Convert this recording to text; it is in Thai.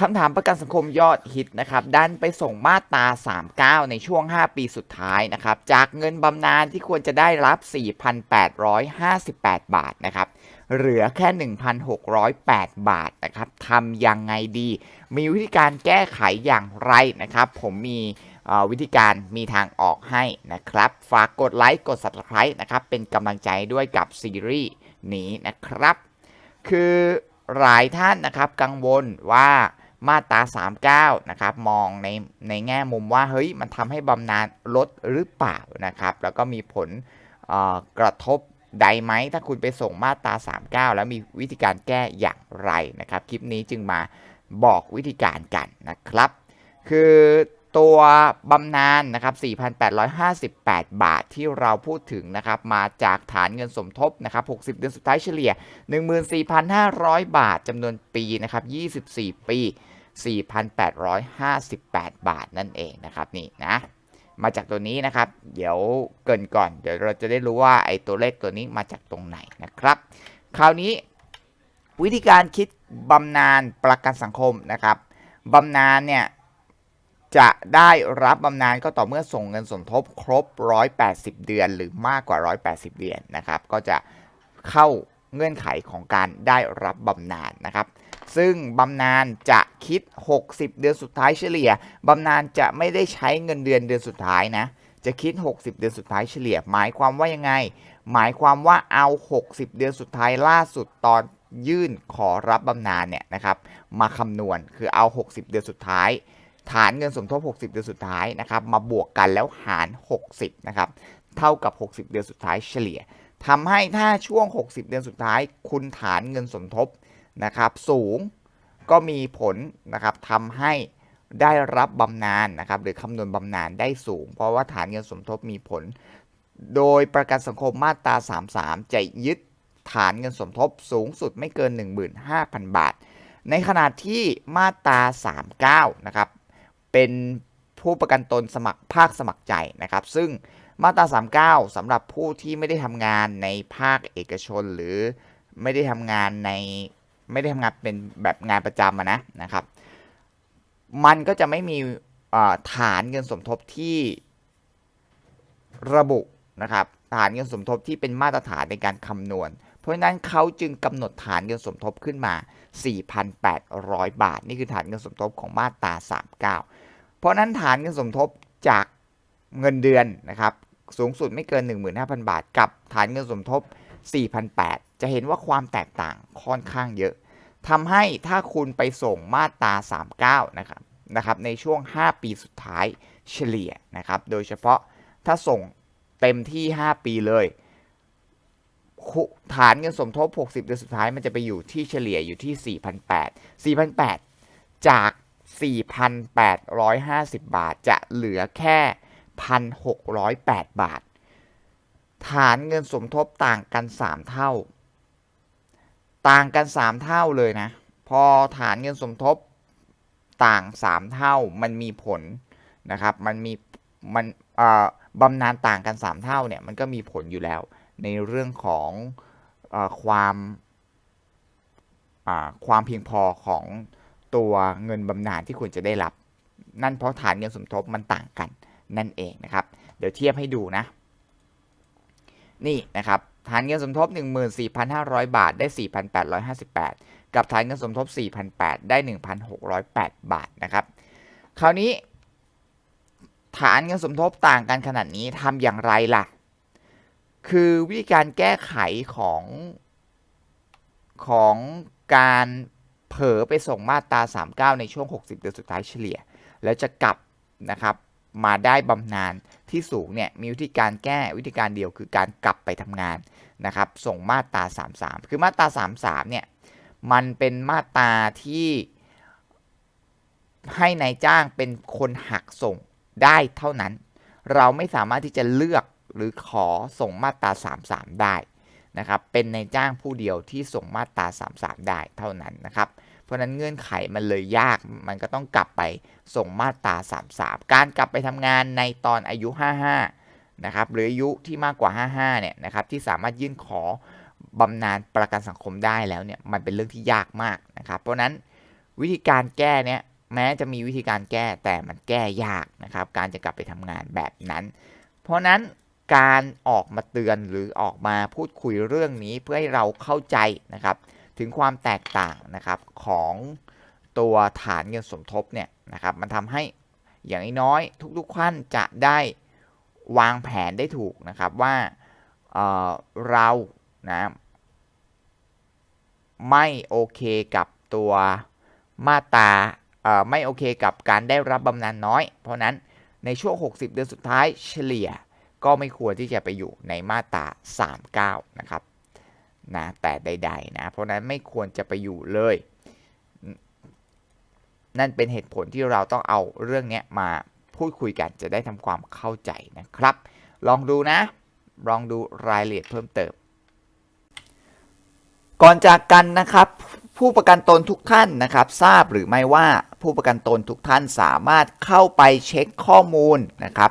คำถามประกันสังคมยอดฮิตนะครับดันไปส่งมาตรา 39 ในช่วง 5 ปีสุดท้ายนะครับจากเงินบำนาญที่ควรจะได้รับ 4,858 บาทนะครับเหลือแค่ 1,608 บาทนะครับทำยังไงดี มีวิธีการแก้ไขอย่างไรนะครับ ผมมีวิธีการมีทางออกให้นะครับ ฝากกดไลค์กด Subscribe นะครับเป็นกำลังใจด้วยกับซีรีส์นี้นะครับ คือหลายท่านนะครับกังวลว่า มาตรา 39 นะครับ มองในในแง่มุมว่าเฮ้ยมันทำให้บำนาญลดหรือเปล่านะครับ แล้วก็มีผลกระทบใดไหม ถ้าคุณไปส่งมาตรา 39 แล้วมีวิธีการแก้อย่างไรนะครับ คลิปนี้จึงมาบอกวิธีการกันนะครับ คือ ตัวบำนาญนะครับ 4,858 บาทที่เราพูดถึงนะครับ มาจากฐานเงินสมทบนะครับ 60 เดือนสุดท้ายเฉลี่ย 14,500 บาทจำนวนปีนะครับ 24 ปี 4,858 บาทนั่นเองนะครับนี่นะ มาจากตัวนี้นะครับ เดี๋ยวเกินก่อน เดี๋ยวเราจะได้รู้ว่าไอ้ตัวเลขตัวนี้มาจากตรงไหนนะครับ คราวนี้วิธีการคิดบำนาญประกันสังคมนะครับบำนาญเนี่ย จะได้รับบำนาญก็ต่อเมื่อส่งเงินสมทบครบ 180 เดือน หรือมากกว่า 180 เดือนนะครับ ก็จะเข้าเงื่อนไขของการได้รับบำนาญนะครับ ซึ่งบำนาญจะคิด 60 เดือนสุดท้ายเฉลี่ยบำนาญจะไม่ได้ใช้เงินเดือนเดือนสุดท้ายนะ จะคิด 60 เดือนสุดท้ายเฉลี่ย หมายความว่ายังไง หมายความว่าเอา 60 เดือนสุดท้ายล่าสุดตอนยื่นขอรับบำนาญเนี่ยนะครับ มาคำนวณคือเอา 60 เดือนสุดท้าย ฐานเงินสมทบ 60 เดือนสุดท้ายนะครับมาบวกกันแล้วหาร 60 นะครับ เท่ากับ 60 เดือนสุดท้ายเฉลี่ยทำให้ถ้าช่วง 60 เดือนสุดท้าย คุณฐานเงินสมทบนะครับ สูงก็มีผลนะครับทำให้ได้รับบำนาญนะครับ หรือคำนวณบำนาญได้สูง เพราะว่าฐานเงินสมทบมีผล โดยประกันสังคมมาตรา 33 จะยึดฐานเงินสมทบสูงสุดไม่เกิน 15,000 บาท ในขณะที่มาตรา 39 นะครับ เป็นผู้ประกันตนสมัครภาคสมัครใจนะครับ ซึ่งมาตรา 39สำหรับผู้ที่ไม่ได้ทำงานในภาคเอกชน หรือไม่ได้ทำงานในไม่ได้ทำงานเป็นแบบงานประจำะนะนะครับ มันก็จะไม่มีฐานเงินสมทบที่ระบุนะครับฐานเงินสมทบที่เป็นมาตรฐานในการคำนวณ เพราะฉะนั้นเขาจึงกำหนดฐานเงินสมทบขึ้นมา 4,800 บาท นี่คือฐานเงินสมทบของมาตรา 39เพ ราะนั้นฐานเงินสมทบจากเงินเดือนนะครับสูงสุดไม่เกิน 15,000 บาท กับฐานเงินสมทบ 4,800 จะเห็นว่าความแตกต่างค่อนข้างเยอะทำให้ถ้าคุณไปส่งมาตรา 39 นะครับนะครับในช่วง 5 ปีสุดท้ายเฉลี่ยนะครับ โดยเฉพาะถ้าส่งเต็มที่ 5 ปีเลยคุฐานเงินสมทบ 60 เดือนสุดท้ายมันจะไปอยู่ที่เฉลี่ยอยู่ที่ 4,800 4,800 จาก 4,850 บาท จะเหลือแค่ 1,608 บาท ฐานเงินสมทบต่างกัน 3 เท่า ต่างกัน 3 เท่าเลยนะ พอฐานเงินสมทบต่าง 3 เท่ามันมีผลนะครับ มันมีมันบำนาญต่างกัน 3 เท่าเนี่ยมันก็มีผลอยู่แล้ว ในเรื่องของอความอความเพียงพอของ ตัวเงินบำนาญที่คุณจะได้รับ นั่นเพราะฐานเงินสมทบมันต่างกันนั่นเองนะครับ เดี๋ยวเทียบให้ดูนะ นี่นะครับฐานเงินสมทบ 14,500 บาทได้ 4,858 กับฐานเงินสมทบ 4,800 ได้ 1,608 บาทนะครับ คราวนี้ ฐานเงินสมทบต่างกันขนาดนี้ทำอย่างไรล่ะ คือวิธีการแก้ไขของของการ เผลอไปส่งมาตรา 39 ในช่วง 60 เดือนสุดท้ายเฉลี่ย แล้วจะกลับนะครับมาได้บำนาญที่สูงเนี่ยมีวิธีการแก้วิธีการเดียวคือการกลับไปทำงานนะครับส่งมาตรา 33 คือมาตรา 33 เนี่ยมันเป็นมาตราที่ให้ในายจ้างเป็นคนหักส่งได้เท่านั้น เราไม่สามารถที่จะเลือกหรือขอส่งมาตรา 33 ได้ นะครับเป็นในจ้างผู้เดียวที่ส่งมาตรา 33 ได้เท่านั้นนะครับเพราะนั้นเงื่อนไขมันเลยยากมันก็ต้องกลับไปส่งมาตรา 33 การกลับไปทำงานในตอนอายุ 55นะครับหรืออายุที่มากกว่า 55เนี่ยนะครับที่สามารถยื่นขอบำนาญประกันสังคมได้แล้วเนี่ยมันเป็นเรื่องที่ยากมากนะครับเพราะฉะนั้นวิธีการแก้เนี่ยแม้จะมีวิธีการแก้แต่มันแก้ยากนะครับการจะกลับไปทำงานแบบนั้น เพราะนั้น การออกมาเตือนหรือออกมาพูดคุยเรื่องนี้เพื่อให้เราเข้าใจนะครับ ถึงความแตกต่างนะครับของตัวฐานเงินสมทบเนี่ยนะครับ มันทำให้อย่างน้อยทุกๆท่านจะได้วางแผนได้ถูกนะครับว่าเเรานะไม่โอเคกับตัวมาตราไม่โอเคกับการได้รับบำนาญน้อย เพราะนั้นในช่วง 60 เดือนสุดท้ายเฉลี่ย ก็ไม่ควรที่จะไปอยู่ในมาตรา 39 นะครับนะแต่ใดๆนะเพราะนั้นไม่ควรจะไปอยู่เลย นั่นเป็นเหตุผลที่เราต้องเอาเรื่องนี้มาพูดคุยกันจะได้ทำความเข้าใจนะครับ ลองดูนะ ลองดูรายละเอียดเพิ่มเติม ก่อนจากกันนะครับผู้ประกันตนทุกท่านนะครับทราบหรือไม่ว่าผู้ประกันตนทุกท่านสามารถเข้าไปเช็คข้อมูลนะครับ